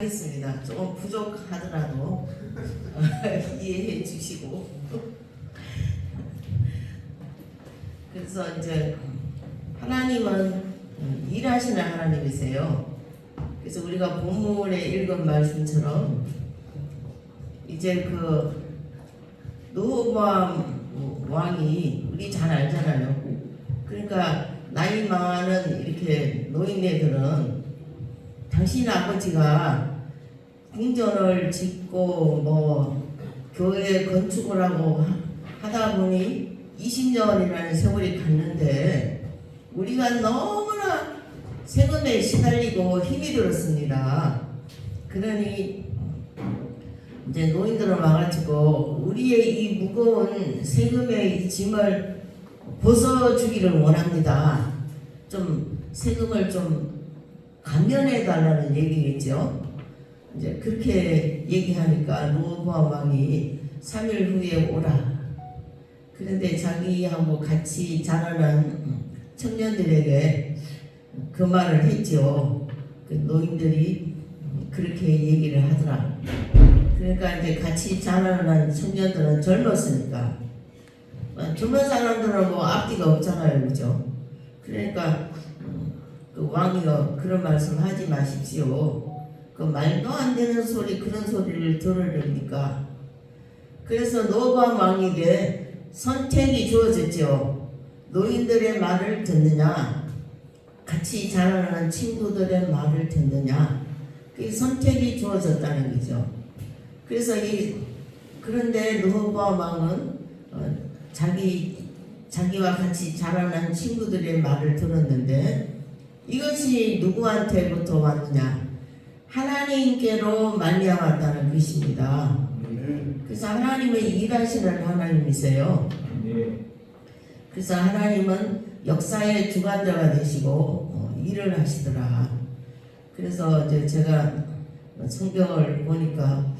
하겠습니다. 조금 부족하더라도 이해해 주시고 그래서 이제 하나님은 일하시는 하나님이세요. 그래서 우리가 본문에 읽은 말씀처럼 이제 그 노호밤 왕이 우리 잘 알잖아요. 그러니까 나이 많은 이렇게 노인네들은 당신 아버지가 궁전을 짓고 뭐 교회 건축을 하고 하- 하다 보니 20년이라는 세월이 갔는데 우리가 너무나 세금에 시달리고 힘이 들었습니다. 그러니 이제 노인들을 와가지고 우리의 이 무거운 세금의 이 짐을 벗어주기를 원합니다. 좀 세금을 좀 감면해 달라는 얘기겠죠. 이제 그렇게 얘기하니까 로보암 왕이 3일 후에 오라. 그런데 자기하고 같이 자라난 청년들에게 그 말을 했죠. 그 노인들이 그렇게 얘기를 하더라. 그러니까 이제 같이 자라난 청년들은 젊었으니까 젊은 사람들은 뭐 앞뒤가 없잖아요, 그죠? 그러니까 그 왕이요 그런 말씀 하지 마십시오. 그 말도 안 되는 소리 그런 소리를 들으려니까 그래서 노밤 왕에게 선택이 주어졌죠. 노인들의 말을 듣느냐, 같이 자라는 친구들의 말을 듣느냐, 그 선택이 주어졌다는 거죠. 그래서 이 그런데 노밤 왕은 어, 자기 자기와 같이 자라난 친구들의 말을 들었는데 이것이 누구한테부터 왔느냐? 하나님께로 말미암았다는 것입니다. 그래서 하나님은 일하시는 하나님이세요. 그래서 하나님은 역사의 주관자가 되시고 어, 일을 하시더라. 그래서 이제 제가 성경을 보니까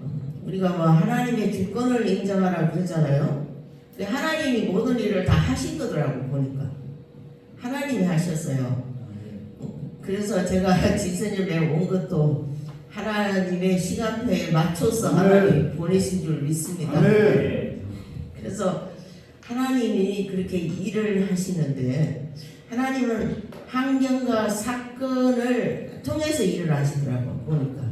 어, 우리가 뭐 하나님의 주권을 인정하라 그러잖아요. 근데 하나님이 모든 일을 다 하신 거더라고 보니까 하나님이 하셨어요. 그래서 제가 지선님에 온 것도 하나님의 시간표에 맞춰서 하나님 보내신 줄 믿습니다. 그래서 하나님이 그렇게 일을 하시는데 하나님은 환경과 사건을 통해서 일을 하시더라고 보니까.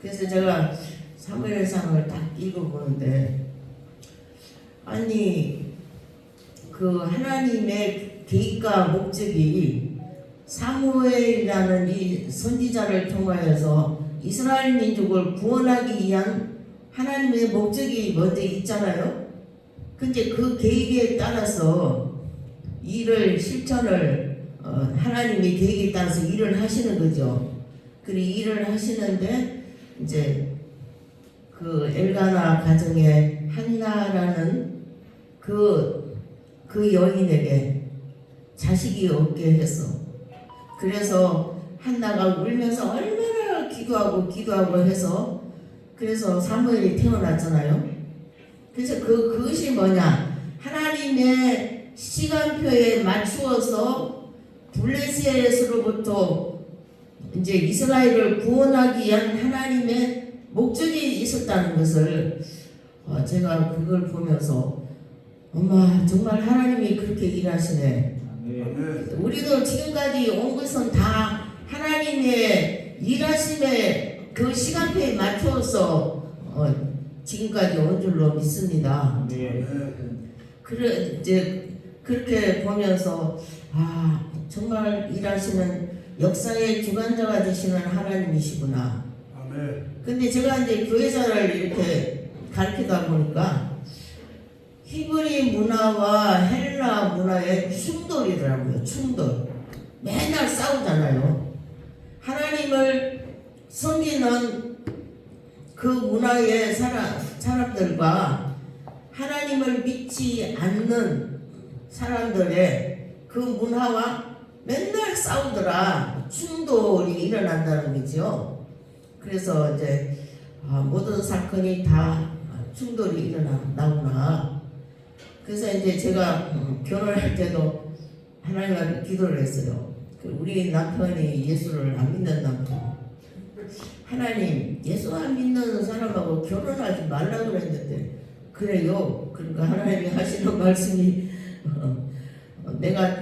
그래서 제가 사무엘상을 딱 읽어보는데 아니 그 하나님의 계획과 목적이 사무엘이라는 이 선지자를 통하여서 이스라엘 민족을 구원하기 위한 하나님의 목적이 먼저 있잖아요. 근데 그 계획에 따라서 일을 실천을 어, 하나님의 계획에 따라서 일을 하시는 거죠. 그 일을 하시는데 이제 그 엘가나 가정에 한나라는 그, 그 여인에게 자식이 없게 했어. 그래서 한나가 울면서 얼마나 기도하고 기도하고 해서 그래서 사무엘이 태어났잖아요. 그래서 그 그것이 뭐냐? 하나님의 시간표에 맞추어서 블레셋으로부터 이제 이스라엘을 구원하기 위한 하나님의 목적이 있었다는 것을 어, 제가 그걸 보면서 엄마 정말 하나님이 그렇게 일하시네. 우리도 지금까지 온 것은 다 하나님의 일하심의 그 시간표에 맞춰서 어, 지금까지 온 줄로 믿습니다. 그래 이제 그렇게 보면서 아 정말 일하시는 역사의 주관자가 되시는 하나님이시구나. 근데 제가 이제 교회사를 이렇게 가르치다 보니까 히브리 문화와 헬라 문화의 충돌이더라고요. 충돌. 맨날 싸우잖아요. 하나님을 섬기는 그 문화의 사람, 사람들과 하나님을 믿지 않는 사람들의 그 문화와 맨날 싸우더라. 충돌이 일어난다는 거죠. 그래서 이제 아, 모든 사건이 다 충돌이 일어나구나. 그래서 이제 제가 음, 결혼할 때도 하나님 앞에 기도를 했어요. 그 우리 남편이 예수를 안 믿는 남편. 하나님 예수 안 믿는 사람하고 결혼하지 말라 그랬는데 그래요. 그러니까 하나님이 하시는 말씀이 어, 어, 내가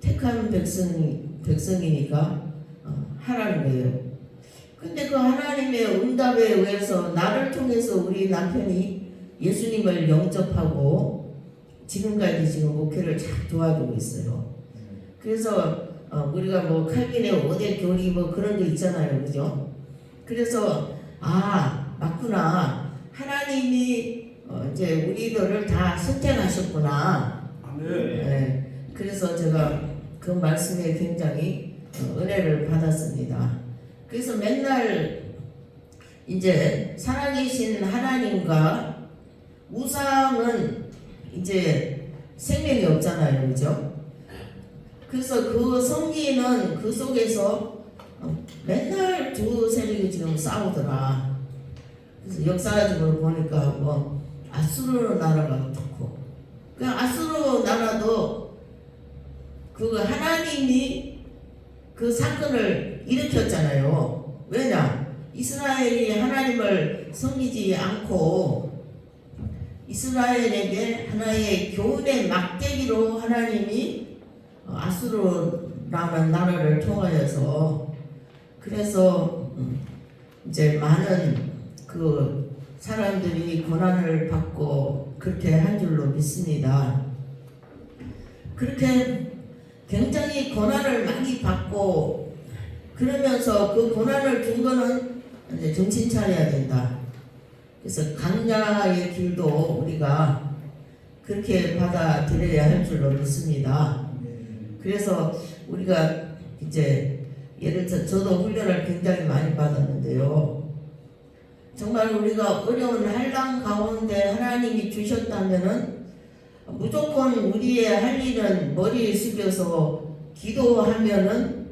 택한 백성 백성이니까 어, 하라는 거예요. 근데 그 하나님의 응답에 의해서 나를 통해서 우리 남편이 예수님을 영접하고 지금까지 지금 목회를 잘 도와주고 있어요. 그래서 어, 우리가 뭐 칼빈의 5대 교리 뭐 그런 거 있잖아요. 그죠? 그래서 아 맞구나. 하나님이 어, 이제 우리들을 다 선택하셨구나. 아멘. 네. 그래서 제가 그 말씀에 굉장히 어, 은혜를 받았습니다. 그래서 맨날 이제 살아계신 하나님과 우상은 이제 생명이 없잖아요. 그죠? 그래서 그 성기는 그 속에서 어, 맨날 두 세력이 지금 싸우더라. 그래서 역사적으로 보니까 뭐 아수르 나라가 좋고 그 아수르 나라도 그 하나님이 그 사건을 일으켰잖아요. 왜냐? 이스라엘이 하나님을 섬기지 않고 이스라엘에게 하나의 교훈의 막대기로 하나님이 아수르라는 나라를 통하여서 그래서 음, 이제 많은 그 사람들이 고난을 받고 그렇게 한 줄로 믿습니다. 그렇게 굉장히 고난을 많이 받고 그러면서 그 고난을 준 거는 이제 정신 차려야 된다. 그래서 강야의 길도 우리가 그렇게 받아들여야 할 줄로 믿습니다. 그래서 우리가 이제 예를 들어 저도 훈련을 굉장히 많이 받았는데요. 정말 우리가 어려운 한랑 가운데 하나님이 주셨다면은 무조건 우리의 할 일은 머리 숙여서 기도하면은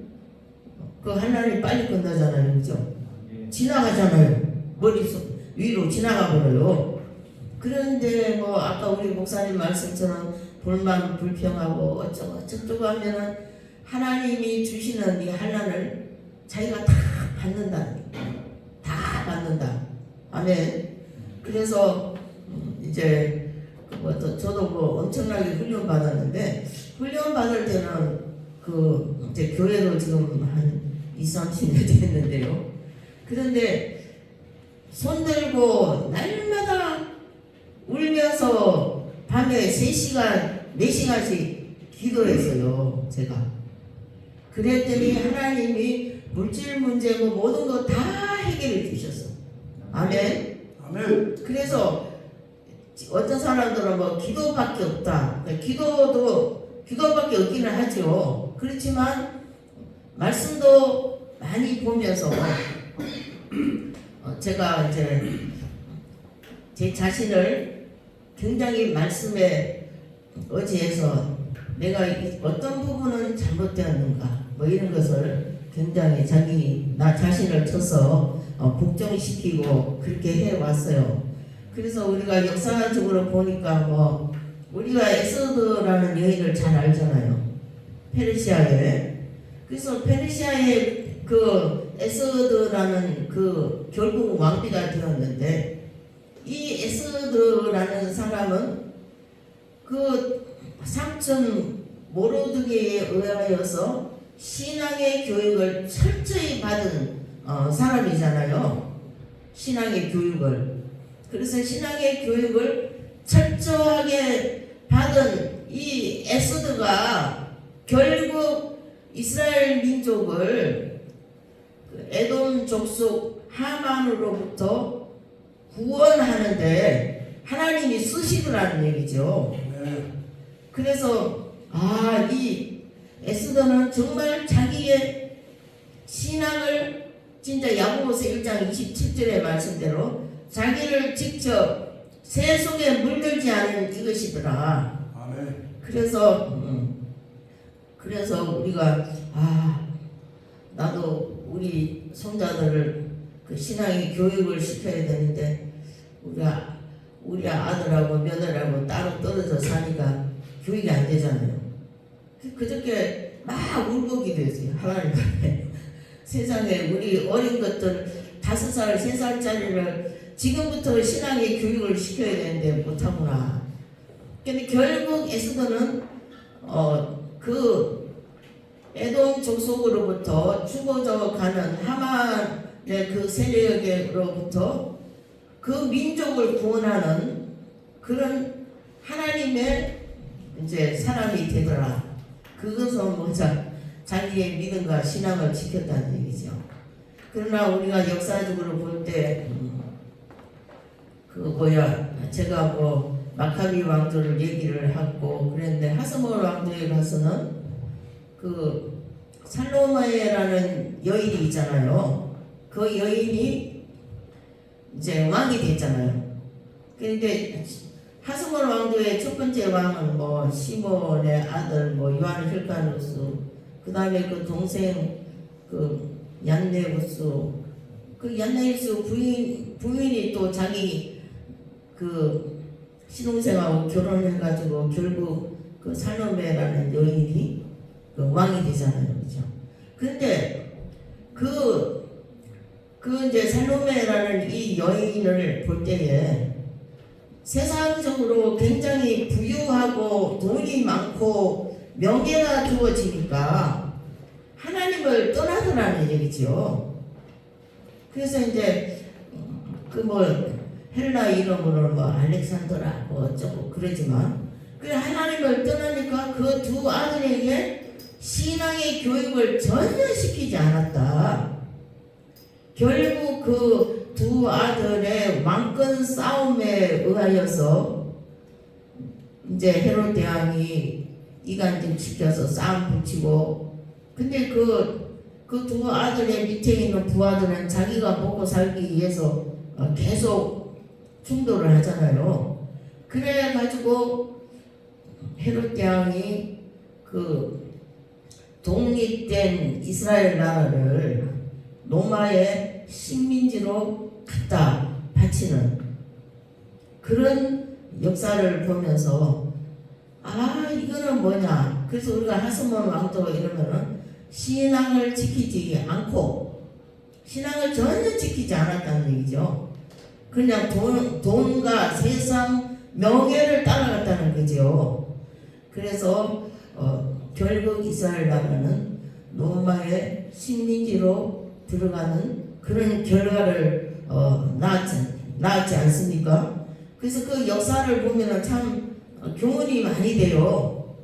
그 하나님 빨리 끝나잖아요, 그죠? 지나가잖아요. 머리 속 위로 지나가 버려요. 그런데 뭐 아까 우리 목사님 말씀처럼 불만 불평하고 어쩌고 저쩌고 하면은 하나님이 주시는 이 한란을 자기가 다 받는다. 다 받는다. 아멘. 그래서 음, 이제 뭐 저- 저도 뭐 엄청나게 훈련 받았는데 훈련 받을 때는 그 이제 교회도 지금 한 2, 30년 됐는데요. 그런데 손 들고 날마다 울면서 밤에 3시간, 4시간씩 기도했어요, 제가. 그랬더니 하나님이 물질 문제 뭐 모든 거 다 해결해 주셨어. 아멘. 아멘. 그래서 어떤 사람들은 뭐 기도밖에 없다. 그러니까 기도도 기도밖에 없기는 하죠. 그렇지만 말씀도 많이 보면서 어, 제가 이제 제 자신을 굉장히 말씀에 의지해서 내가 이- 어떤 부분은 잘못되었는가 뭐 이런 것을 굉장히 자기 나 자신을 쳐서 어, 복종시키고 그렇게 해 왔어요. 그래서 우리가 역사적으로 보니까 뭐 우리가 에스더라는 여인을 잘 알잖아요. 페르시아에. 그래서 페르시아의 그 에스더라는 그 결국 왕비가 되었는데 이 에스더라는 사람은 그 삼촌 모로드게에 의하여서 신앙의 교육을 철저히 받은 어, 사람이잖아요. 신앙의 교육을. 그래서 신앙의 교육을 철저하게 받은 이 에스드가 결국 이스라엘 민족을 그 에돔 족속 하만으로부터 구원하는데 하나님이 쓰시더라는 얘기죠. 네. 그래서 아 이 에스더는 정말 자기의 신앙을 진짜 야고보서 1장 27절의 말씀대로 자기를 직접 새 속에 물들지 않은 이것이더라. 아멘. 그래서 음, 그래서 우리가 아 나도 우리 손자들을 그 신앙의 교육을 시켜야 되는데 우리 아, 우리 아들하고 며느리하고 따로 떨어져 사니까 교육이 안 되잖아요. 그- 그저께 막 울고 기도했어요 하나님 앞에 세상에 우리 어린 것들 다 다섯 살, 세 살짜리를 지금부터 신앙의 교육을 시켜야 되는데 못하구나. 근데 결국 에스더는 어 그 에돔 족속으로부터 죽어져 가는 하만의 그 세력으로부터 그 민족을 구원하는 그런 하나님의 이제 사람이 되더라. 그것은 뭐자 자기의 믿음과 신앙을 지켰다는 얘기죠. 그러나 우리가 역사적으로 볼 때 그 뭐야 제가 뭐 마카비 왕조를 얘기를 하고 그랬는데 하스몰 왕조에 가서는 그 살로마에라는 여인이 있잖아요. 그 여인이 이제 왕이 됐잖아요. 그런데 하스몰 왕조의 첫 번째 왕은 뭐 시몬의 아들 뭐 요한 힐카누스 그 다음에 그 동생 그 얀네우스 그 얀네우스 부인 부인이 또 자기 그 신동생하고 결혼해가지고 결국 그 살로메라는 여인이 그 왕이 되잖아요, 그죠? 근데 그, 그 이제 살로메라는 이 여인을 볼 때에 세상적으로 굉장히 부유하고 돈이 많고 명예가 주어지니까 하나님을 떠나더라는 얘기죠. 그래서 이제 그뭐 헬라 이름으로 뭐 알렉산더라 뭐 어쩌고 그러지만 그 하나님을 떠나니까 그 두 아들에게 신앙의 교육을 전혀 시키지 않았다. 결국 그 두 아들의 왕권 싸움에 의하여서 이제 헤롯 대왕이 이간질 시켜서 싸움 붙이고 근데 그 그 두 아들의 밑에 있는 부하들은 자기가 먹고 살기 위해서 어, 계속 충돌을 하잖아요. 그래 가지고 헤롯 대왕이 그 독립된 이스라엘 나라를 로마의 식민지로 갖다 바치는 그런 역사를 보면서 아 이거는 뭐냐. 그래서 우리가 하스몬 왕조 이러면은 신앙을 지키지 않고 신앙을 전혀 지키지 않았다는 얘기죠. 그냥 돈, 돈과 세상 명예를 따라갔다는 거죠. 그래서 어, 결국 이스라엘 나라는 로마의 식민지로 들어가는 그런 결과를 어, 낳았지, 낳았지 않습니까? 그래서 그 역사를 보면 참 교훈이 많이 돼요.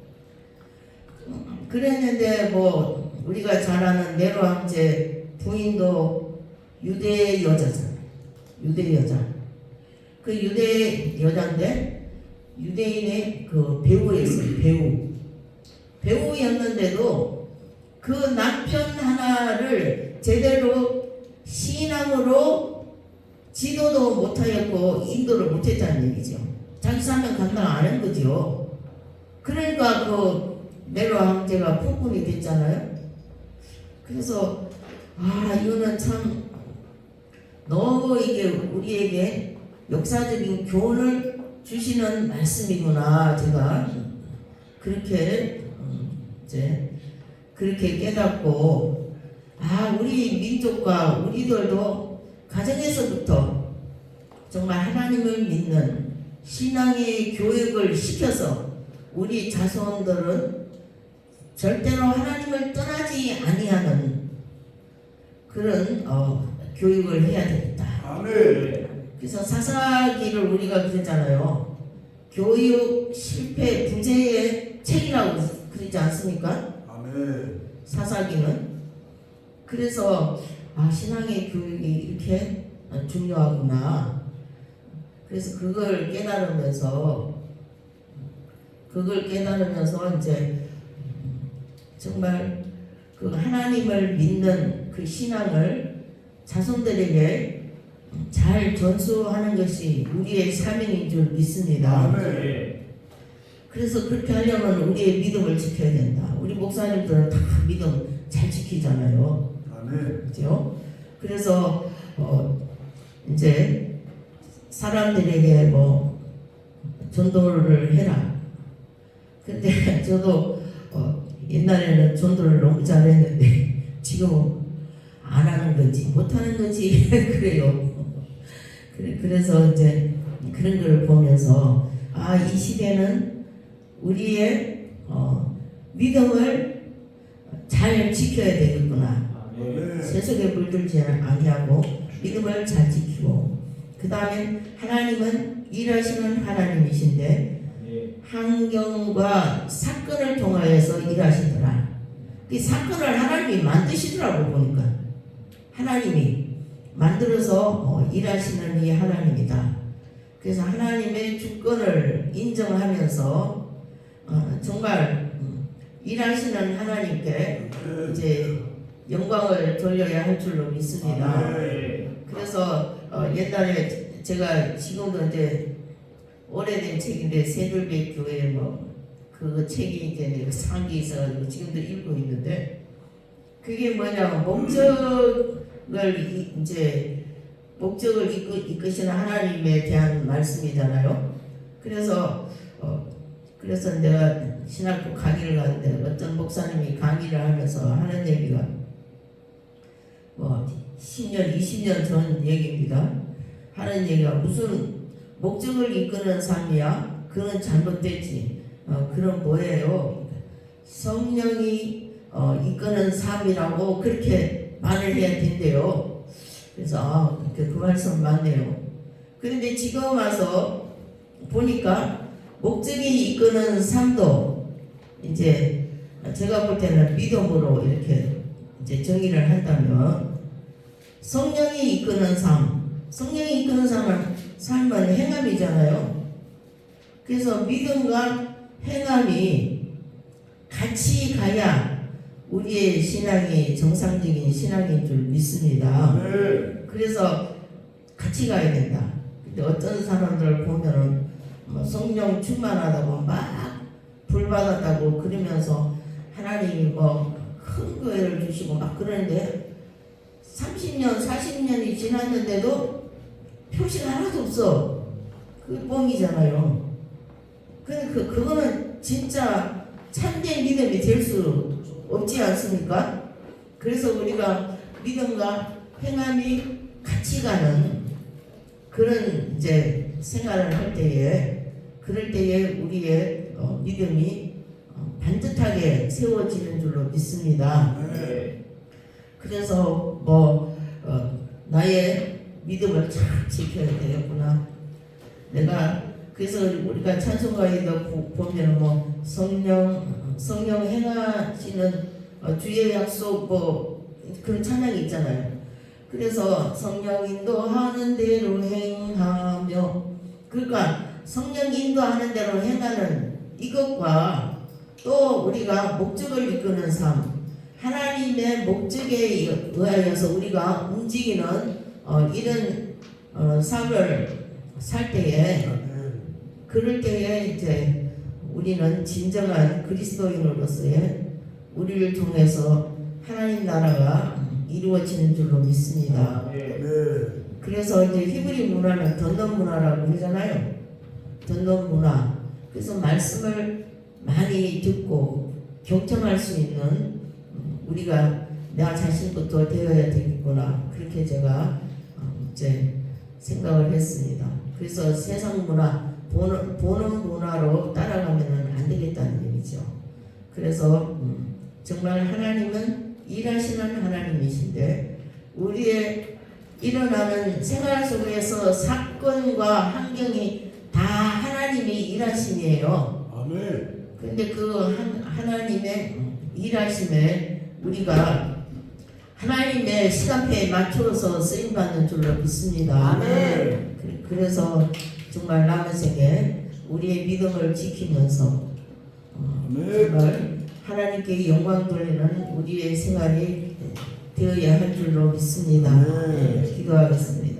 그랬는데 뭐 우리가 잘 아는 네로 황제 부인도 유대 여자잖아요. 유대 여자. 그 유대 여자인데 유대인의 그 배우였어요. 배우. 배우였는데도 그 남편 하나를 제대로 신앙으로 지도도 못하였고 인도를 못했다는 얘기죠. 자기 사명 감당 안 한 거죠. 그러니까 그 네로 황제가 폭군이 됐잖아요. 그래서 아 이거는 참 너무 이게 우리에게 역사적인 교훈을 주시는 말씀이구나 제가 그렇게 음, 이제 그렇게 깨닫고 아 우리 민족과 우리들도 가정에서부터 정말 하나님을 믿는 신앙의 교육을 시켜서 우리 자손들은 절대로 하나님을 떠나지 아니하는 그런 어, 교육을 해야 되겠다. 아멘. 그래서 사사기를 우리가 그랬잖아요. 교육 실패 부재의 책이라고 그러지 않습니까? 아멘. 사사기는 그래서 아 신앙의 교육이 이렇게 중요하구나. 그래서 그걸 깨달으면서 그걸 깨달으면서 이제 정말 그 하나님을 믿는 그 신앙을 자손들에게 잘 전수하는 것이 우리의 사명인 줄 믿습니다. 아멘. 그래서 그렇게 하려면 우리의 믿음을 지켜야 된다. 우리 목사님들은 다 믿음 잘 지키잖아요. 아멘. 그죠? 그래서 어 이제 사람들에게 뭐 전도를 해라. 근데 저도 어 옛날에는 전도를 너무 잘했는데 지금은 안 하는 건지 못 하는 건지 그래요. 그래- 그래서 이제 그런 걸 보면서 아 이 시대는 우리의 어, 믿음을 잘 지켜야 되겠구나. 세속에 물들지 아니하고 믿음을 잘 지키고 그 다음에 하나님은 일하시는 하나님이신데 예. 환경과 사건을 통하여서 일하시더라. 그 사건을 하나님이 만드시더라고 보니까 하나님이 만들어서 어, 일하시는 이 하나님이다. 그래서 하나님의 주권을 인정하면서 어, 정말 음, 일하시는 하나님께 이제 영광을 돌려야 할 줄로 믿습니다. 예. 그래서 어, 옛날에 제가 지금도 이제 오래된 책인데 새들배 교회 뭐그 책이 이제 내가 상기 있어가지고 지금도 읽고 있는데 그게 뭐냐면 목적을 이- 이제 목적을 이끄, 이끄시는 하나님에 대한 말씀이잖아요. 그래서 어, 그래서 내가 신학교 강의를 가는데 어떤 목사님이 강의를 하면서 하는 얘기가 뭐 10년, 20년 전 얘기입니다. 하는 얘기가 무슨 목적을 이끄는 삶이야? 그건 잘못됐지. 어, 그럼 뭐예요? 성령이 어, 이끄는 삶이라고 그렇게 말을 해야 된대요. 그래서 아, 그, 그 말씀 맞네요. 그런데 지금 와서 보니까 목적이 이끄는 삶도 이제 제가 볼 때는 믿음으로 이렇게 이제 정의를 한다면 성령이 이끄는 삶, 성령이 이끄는 삶은 삶은 행함이잖아요. 그래서 믿음과 행함이 같이 가야 우리의 신앙이 정상적인 신앙인 줄 믿습니다. 그래서 같이 가야 된다. 근데 어떤 사람들 보면은 뭐 성령 충만하다고 막 불받았다고 그러면서 하나님이 뭐 큰 교회를 주시고 막 그러는데 30년, 40년이 지났는데도 표시가 하나도 없어. 그 뻥이잖아요. 근데 그, 그거는 진짜 참된 믿음이 될 수 없지 않습니까? 그래서 우리가 믿음과 행함이 같이 가는 그런 이제 생활을 할 때에 그럴 때에 우리의 어, 믿음이 어, 반듯하게 세워지는 줄로 믿습니다. 예. 그래서 뭐 어, 나의 믿음을 잘 지켜야 되겠구나. 내가 그래서 우리가 찬송가에도 보- 보면 뭐 성령 성령 행하시는 어, 주의 약속 뭐 그런 찬양이 있잖아요. 그래서 성령 인도하는 대로 행하며 그러니까 성령 인도하는 대로 행하는 이것과 또 우리가 목적을 이끄는 삶 하나님의 목적에 의하여서 우리가 움직이는 어, 이런 어, 삶을 살 때에 그럴 때에 이제 우리는 진정한 그리스도인으로서의 우리를 통해서 하나님 나라가 이루어지는 줄로 믿습니다. 예. 그래서 이제 히브리 문화는 던던 문화라고 하잖아요. 던던 문화. 그래서 말씀을 많이 듣고 경청할 수 있는 음, 우리가 나 자신부터 되어야 되겠구나. 그렇게 제가 어, 이제 생각을 했습니다. 그래서 세상 문화, 보는, 보는 문화로 따라가면 안 되겠다는 얘기죠. 그래서 음, 정말 하나님은 일하시는 하나님이신데 우리의 일어나는 생활 속에서 사건과 환경이 다 하나님이 일하심이에요. 아멘. 근데 그 한- 하나님의 일하심에 우리가 하나님의 시간표에 맞춰서 쓰임 받는 줄로 믿습니다. 아멘. 그- 그래서 정말 남은 생에 우리의 믿음을 지키면서 어, 아멘. 정말 하나님께 영광 돌리는 우리의 생활이 되어야 할 줄로 믿습니다. 아멘. 기도하겠습니다.